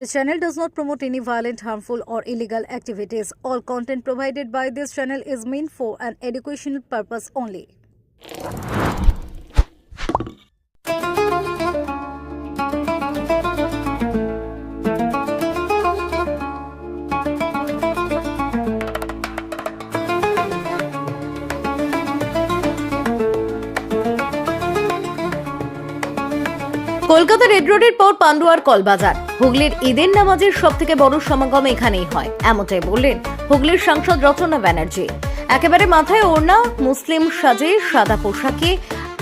The channel does not promote any violent, harmful, or illegal activities. All content provided by this channel is meant for an educational purpose only. Kolkata red রোডের পর পান্ডুয়ার কলবাজার হুগলির ঈদের নামাজের সব থেকে বড় সমাগম এখানেই হয়। এমনটাই বললেন হুগলির সাংসদ রচনা ব্যানার্জি। একেবারে মাথায় ওড়না, মুসলিম সাজে সাদা পোশাকে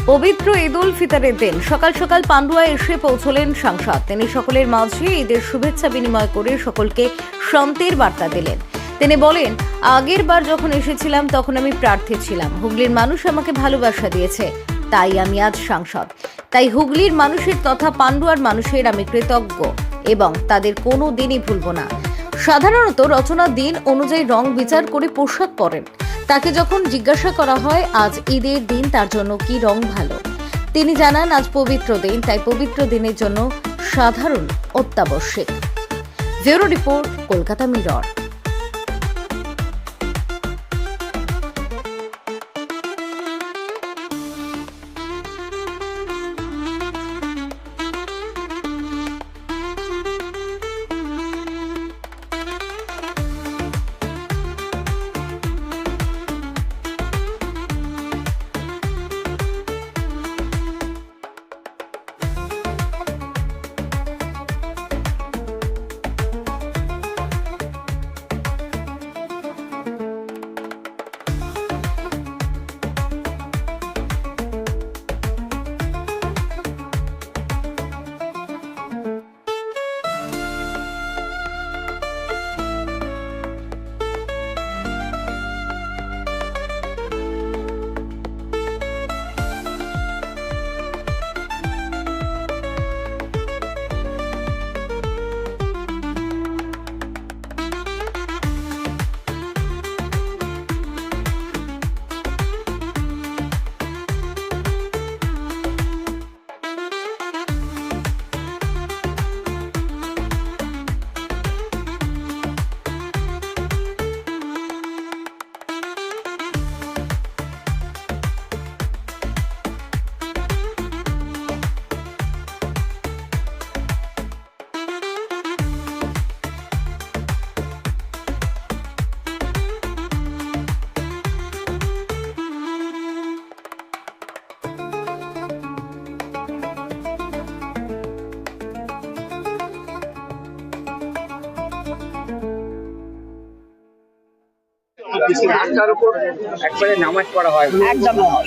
পবিত্র ঈদ উল ফিতরের দিন। সকাল সকাল পান্ডুয়ায় এসে পৌঁছলেন সাংসদ। তিনি সকলের মাঝে ঈদের শুভেচ্ছা বিনিময় করে সকলকে শান্তির বার্তা দিলেন। তিনি বলেন, আগের বার যখন এসেছিলাম, তখন আমি প্রার্থী ছিলাম। হুগলির মানুষ আমাকে ভালোবাসা দিয়েছে। তাই আমি আজ সাংসদ। তাই হুগলির মানুষের তথা পান্ডুয়ার মানুষের আমি কৃতজ্ঞ। এবং তাদের কোনো দিনই ভুলব না। সাধারণত রচনা দিন অনুযায়ী রং বিচার করে পোশাক পরেন। তাকে যখন জিজ্ঞাসা করা হয়, আজ ঈদের দিন, তার জন্য কি রং ভালো? তিনি জানান, আজ পবিত্র দিন, তাই পবিত্র দিনের জন্য সাধারণ অত্যাবশ্যক। Bureau report, Kolkata Mirror.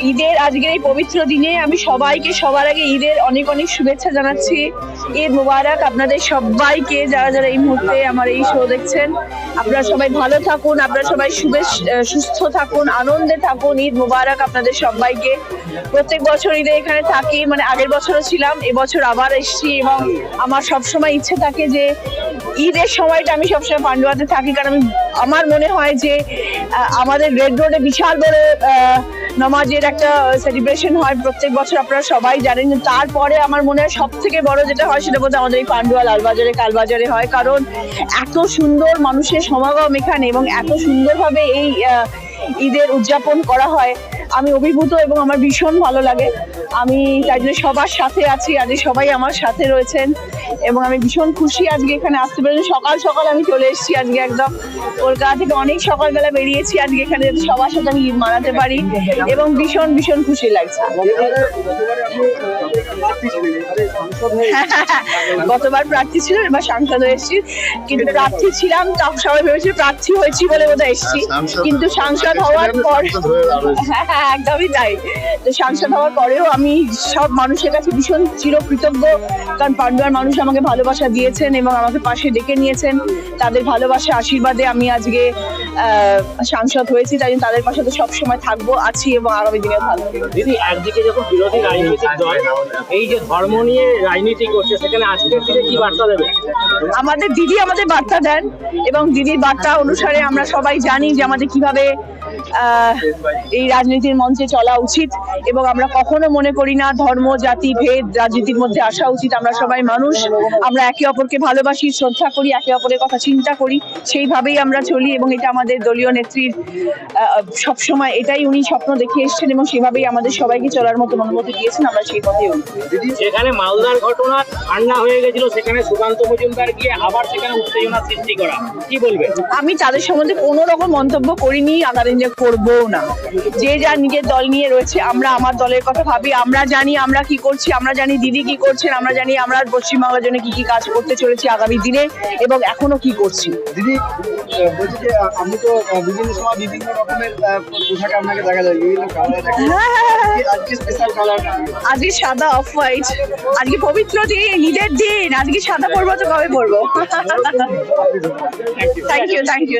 ঈদের আজকের এই পবিত্র দিনে আমি সবাইকে সবার আগে ঈদের অনেক অনেক শুভেচ্ছা জানাচ্ছি। ঈদ মুবারক আপনাদের সবাইকে, যারা যারা এই মুহূর্তে আমার এই শো দেখছেন। আপনারা সবাই ভালো থাকুন, আপনারা সবাই সুস্থ থাকুন, আনন্দে থাকুন। ঈদ মুবারক আপনাদের সবাইকে। প্রত্যেক বছর ঈদে এখানে থাকি মানে আগের বছরও ছিলাম, এবছর আবার এসেছি এবং আমার সবসময় ইচ্ছে থাকে যে ঈদের সময়টা আমি সবসময় পান্ডুয়াতে থাকি। কারণ আমি আমার মনে হয় যে আমাদের রেড রোডে বিশাল বড় নামাজের একটা সেলিব্রেশন হয়। প্রত্যেক বছর আপনারা সবাই জানেন তারপরে আমার মনে হয় সব থেকে বড় যেটা হয় সেটা বলতে আমাদের এই পান্ডুয়া লালবাজারে, কালবাজারে হয়। কারণ এত সুন্দর মানুষের সমাগম এখানে এবং এত সুন্দরভাবে এই ঈদের উদযাপন করা হয়। আমি অভিভূত এবং আমার ভীষণ ভালো লাগে। আমি তাই জন্য সবার সাথে আছি আজকে সবাই আমার সাথে রয়েছেন এবং আমি ভীষণ খুশি আজকে এখানে আসতে পেরেছি। সকাল সকাল আমি চলে এসেছি আজকে একদম। কলকাতা থেকে অনেক সকালবেলা বেরিয়েছি আজকে এখানে যাতে সবার সাথে আমি ঈদ মানাতে পারি এবং ভীষণ ভীষণ খুশি লাগছে। গতবার প্রার্থী ছিল এবার সাংসদ হয়ে এসেছি। কিন্তু প্রার্থী ছিলাম সবাই ভেবেছিল প্রার্থী হয়েছি বলে বোধহয় এসেছি। কিন্তু সাংসদ হওয়ার পর হ্যাঁ একদমই তাই। তো সাংসদ হওয়ার পরেও আমি সব মানুষের কাছে ভীষণ চিরকৃতজ্ঞ। কারণ পান্ডুয়ার মানুষ আমাকে ভালোবাসা দিয়েছেন এবং আমাকে পাশে ডেকে নিয়েছেন। তাদের ভালোবাসা আশীর্বাদে আমি আজকে সাংসদ হয়েছি। তাই জন্য তাদের পাশে তো সবসময় থাকব আছি এবং আগামী দিনেও থাকব দিদি একদিকে যখন বিরোধী রাজনৈতিক দল এই যে ধর্ম নিয়ে রাজনীতি করছে সেখানে আজকের দিনে কি বার্তা দেবে? আমাদের দিদি আমাদের বার্তা দেন এবং দিদির বার্তা অনুসারে আমরা সবাই জানি যে আমাদের কীভাবে এই রাজনীতির মঞ্চে চলা উচিত এবং আমরা কখনো মনে করি না ধর্ম জাতি ভেদ রাজনীতির মধ্যে আসা উচিত। আমরা সবাই মানুষ। আমরা একে অপরকে ভালোবাসি শ্রদ্ধা করি একে অপরের কথা চিন্তা করি। সেইভাবেই আমরা চলি এবং এটা আমাদের দলীয় নেত্রীর সব সময় এটাই উনি স্বপ্ন দেখে এসেছেন এবং সেভাবেই আমাদের সবাইকে চলার মতো অনুমতি দিয়েছেন। আমরা সেই পথে সেখানে মালদার ঘটনা ঠান্ডা হয়ে গেছিল সেখানে সুকান্ত মজুমদার গিয়ে আবার সেখানে উত্তেজনা সৃষ্টি করা। কি বলবেন? আমি তাদের সম্বন্ধে কোনো রকম মন্তব্য করিনি আগামী করব না। যে যা নিজের দল নিয়ে রয়েছে আমরা আমার দলের কথা ভাবি আমরা জানি আমরা কি করছি আমরা জানি দিদি কি করছেন আমরা জানি আমরা পশ্চিমবাংলার জন্য কি কি কাজ করতে চলেছি আগামী দিনে এবং এখনও কি করছি। দিদি বলছি যে আপনি তো বিভিন্ন সময় বিভিন্ন রকমের আহ, আপনাকে দেখা যায় বিভিন্ন কালারে দেখা যায়। আজকে- আজকে স্পেশাল কালার আজকে সাদা অফ হোয়াইট আজকে পবিত্র দিন ঈদের দিন। আজকে সাদা পরবো তো কবে পরবো? Thank you thank you